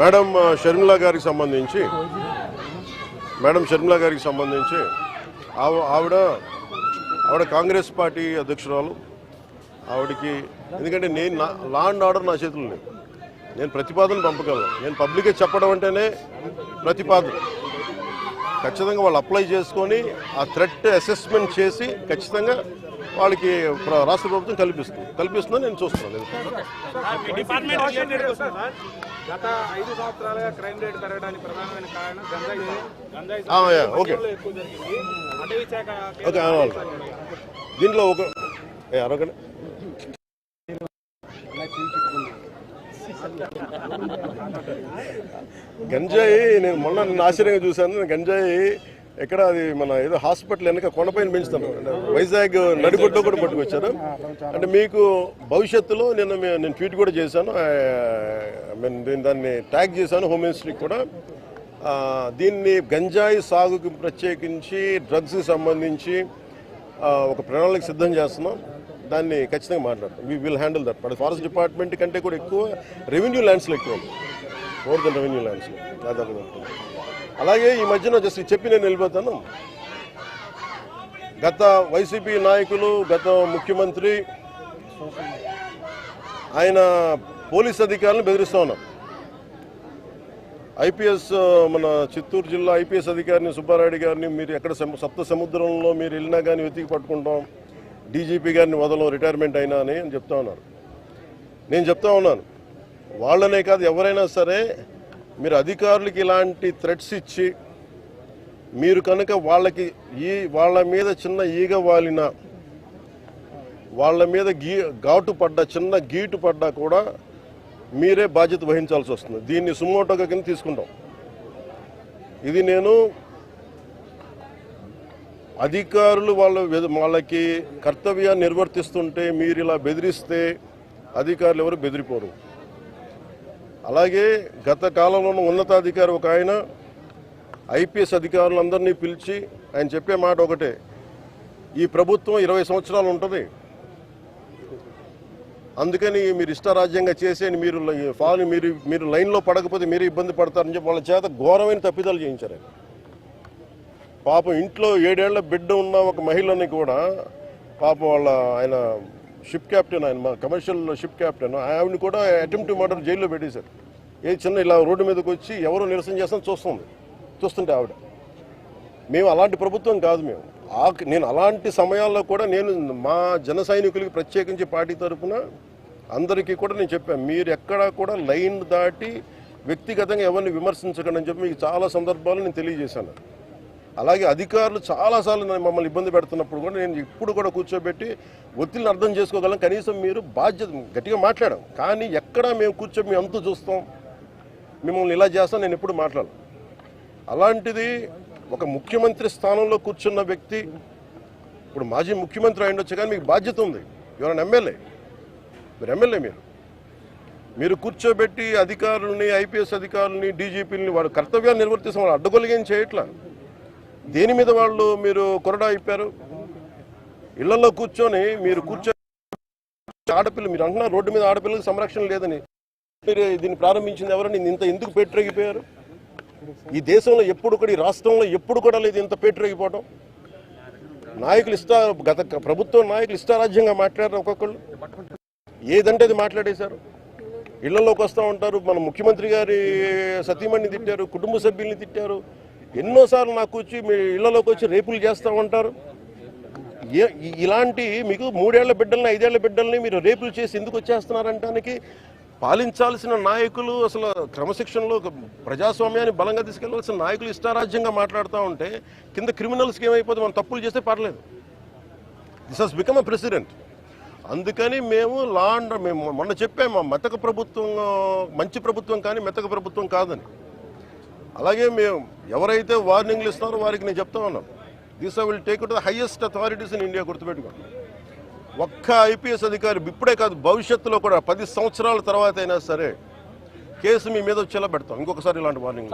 Madam Sharmila గారికి సంబంధించి madam Sharmila గారికి సంబంధించి ఆవిడ ఆవిడ కాంగ్రెస్ పార్టీ అధ్యక్షురాలు. ఆవిడకి ఎందుకంటే నేను నా లా అండ్ ఆర్డర్ నా చేతులని నేను ప్రతిపాదన పంపగలను. నేను పబ్లిక్గా చెప్పడం అంటేనే ప్రతిపాదన. ఖచ్చితంగా వాళ్ళు అప్లై చేసుకొని ఆ థ్రెట్ అసెస్మెంట్ చేసి ఖచ్చితంగా వాళ్ళకి రాష్ట్ర ప్రభుత్వం కల్పిస్తుంది. కల్పిస్తుందని నేను చూస్తున్నాను. మీ డిపార్ట్మెంట్ రిలేటెడ్ క్వశ్చన్ సార్ గత ఐదు సంవత్సరాలుగా క్రైమ్ రేట్ పెరగడానికి ప్రధానమైన కారణం గంజాయి సార్. గంజాయి ఆ, సాగు యా, ఓకే. దీంట్లో ఒక గంజాయి నేను మొన్న నిన్న ఆశ్చర్యంగా చూశాను. నేను గంజాయి ఎక్కడ అది మన ఏదో హాస్పిటల్ వెనక కొండపైన పెంచుతాను అంటే వైజాగ్ నడిబొడ్డు కూడా పట్టుకొచ్చారు. అంటే మీకు భవిష్యత్తులో నిన్న నేను ట్వీట్ కూడా చేశాను. నేను దాన్ని ట్యాగ్ చేశాను హోమ్ మినిస్ట్రీకి కూడా. దీన్ని గంజాయి సాగుకు ప్రత్యేకించి డ్రగ్స్కి సంబంధించి ఒక ప్రణాళిక సిద్ధం చేస్తున్నాం. దాన్ని ఖచ్చితంగా మాట్లాడతాం. We will handle that but forest department కంటే కూడా ఎక్కువ రెవెన్యూ ల్యాండ్స్లో ఎక్కువ ఉంది. మోర్ దెన్ రెవెన్యూ ల్యాండ్స్లో దాదాపు అలాగే ఈ మధ్యన జస్ట్ చెప్పి నేను వెళ్ళిపోతాను. గత వైసీపీ నాయకులు గత ముఖ్యమంత్రి ఆయన పోలీస్ అధికారులను బెదిరిస్తూ ఉన్నారు. ఐపీఎస్ మన చిత్తూరు జిల్లా ఐపీఎస్ అధికారిని సుబ్బారాయుడు గారిని మీరు ఎక్కడ సప్త సముద్రంలో మీరు వెళ్ళినా కానీ వెతికి పట్టుకుంటాం. డీజీపీ గారిని వదలం రిటైర్మెంట్ అయినా అని అని చెప్తా ఉన్నారు. నేను చెప్తా ఉన్నాను. వాళ్ళనే కాదు ఎవరైనా సరే మీరు అధికారులకి ఇలాంటి థ్రెట్స్ ఇచ్చి మీరు కనుక వాళ్ళకి ఈ వాళ్ళ మీద చిన్న ఈగ వాలిన వాళ్ళ మీద గీ ఘాటు పడ్డ చిన్న గీటు పడ్డా కూడా మీరే బాధ్యత వహించాల్సి వస్తుంది. దీన్ని సుమోటోగా కింద తీసుకుంటాం. ఇది నేను అధికారులు వాళ్ళ వాళ్ళకి కర్తవ్యాన్ని నిర్వర్తిస్తుంటే మీరు ఇలా బెదిరిస్తే అధికారులు ఎవరు బెదిరిపోరు. అలాగే గత కాలంలో ఉన్న ఉన్నతాధికారి ఒక ఆయన ఐపీఎస్ అధికారులందరినీ పిలిచి ఆయన చెప్పే మాట ఒకటే ఈ ప్రభుత్వం ఇరవై సంవత్సరాలు ఉంటుంది. అందుకని మీరు ఇష్టారాజ్యంగా చేసేయండి మీరు ఫాలో మీరు మీరు లైన్లో పడకపోతే మీరు ఇబ్బంది పడతారని చెప్పి వాళ్ళ చేత ఘోరమైన తప్పిదాలు చేయించారు పాపం ఇంట్లో ఏడేళ్ళ బిడ్డ ఉన్న ఒక మహిళని కూడా పాపం వాళ్ళ ఆయన షిప్ క్యాప్టెన్ ఆయన మా కమర్షియల్ షిప్ క్యాప్టెన్ ఆవిడని కూడా అటెంప్ట్ మర్డర్ జైల్లో పెట్టేశారు. ఏ చిన్న ఇలా రోడ్డు మీదకి వచ్చి ఎవరు నిరసన చేస్తాం చూస్తుంది. చూస్తుంటే ఆవిడ. మేము అలాంటి ప్రభుత్వం కాదు మేము. ఆ నేను అలాంటి సమయాల్లో కూడా నేను మా జన సైనికులకి ప్రత్యేకించి పార్టీ తరఫున అందరికీ కూడా నేను చెప్పాను. మీరు ఎక్కడా కూడా లైన్ దాటి వ్యక్తిగతంగా ఎవరిని విమర్శించకండి అని చెప్పి మీకు చాలా సందర్భాలు నేను తెలియజేశాను. అలాగే అధికారులు చాలాసార్లు మమ్మల్ని ఇబ్బంది పెడుతున్నప్పుడు కూడా నేను ఇప్పుడు కూడా కూర్చోబెట్టి ఒత్తిడిని అర్థం చేసుకోగలం. కనీసం మీరు బాధ్యత గట్టిగా మాట్లాడాం కానీ ఎక్కడా మేము కూర్చో మేము అంతు చూస్తాం. మిమ్మల్ని ఇలా చేస్తాం నేను ఎప్పుడు మాట్లాడను. అలాంటిది ఒక ముఖ్యమంత్రి స్థానంలో కూర్చున్న వ్యక్తి ఇప్పుడు మాజీ ముఖ్యమంత్రి అయ్యుండొచ్చు కానీ మీకు బాధ్యత ఉంది. ఎవరైనా ఎమ్మెల్యే? మీరు ఎమ్మెల్యే మీరు. మీరు కూర్చోబెట్టి అధికారులని ఐపీఎస్ అధికారులని డీజీపీలని వాడు కర్తవ్యాలు నిర్వర్తిస్తాం వాళ్ళు అడ్డగొలిగేం చేయట్లా? దేని మీద వాళ్ళు మీరు కొరడా అయిపోయారు? ఇళ్ళలో కూర్చొని మీరు కూర్చొని ఆడపిల్ల మీరు అంటున్నారు రోడ్డు మీద ఆడపిల్లకి సంరక్షణ లేదని. మీరు దీన్ని ప్రారంభించింది ఎవరని ఇంత ఎందుకు పేటరేగిపోయారు? ఈ దేశంలో ఎప్పుడు కూడా ఈ రాష్ట్రంలో ఎప్పుడు కూడా లేదు ఇంత పేటరేగిపోవడం నాయకులు ఇష్టా గత ప్రభుత్వం నాయకులు ఇష్టారాజ్యంగా మాట్లాడారు ఒక్కొక్కళ్ళు. ఏదంటే అది మాట్లాడేశారు. ఇళ్ళలోకి వస్తూ ఉంటారు. మన ముఖ్యమంత్రి గారి సతీమణిని తిట్టారు కుటుంబ సభ్యుల్ని తిట్టారు. ఎన్నోసార్లు నాకు వచ్చి మీ ఇళ్ళలోకి వచ్చి రేపులు చేస్తూ ఉంటారు. ఏ- ఇలాంటి మీకు మూడేళ్ళ బిడ్డల్ని ఐదేళ్ళ బిడ్డల్ని మీరు రేపులు చేసి ఎందుకు వచ్చేస్తున్నారంటానికి పాలించాల్సిన నాయకులు అసలు క్రమశిక్షణలో ప్రజాస్వామ్యాన్ని బలంగా తీసుకెళ్ళాల్సిన నాయకులు ఇష్టారాజ్యంగా మాట్లాడుతూ ఉంటే కింద క్రిమినల్స్కి ఏమైపోతే మనం తప్పులు చేస్తే పర్లేదు. This has become a president అందుకని మేము లా అండ్ మేము మొన్న చెప్పాము మెతక ప్రభుత్వం మంచి ప్రభుత్వం కానీ మెతక ప్రభుత్వం కాదని. అలాగే మేము ఎవరైతే వార్నింగ్లు ఇస్తున్నారో వారికి నేను చెప్తా ఉన్నాను. This I will take to the highest authorities in India గుర్తుపెట్టుకోండి. ఒక్క ఐపీఎస్ అధికారి ఇప్పుడే కాదు భవిష్యత్తులో కూడా పది సంవత్సరాల తర్వాత అయినా సరే కేసు మీ మీద వచ్చేలా పెడతాం. ఇంకొకసారి ఇలాంటి వార్నింగ్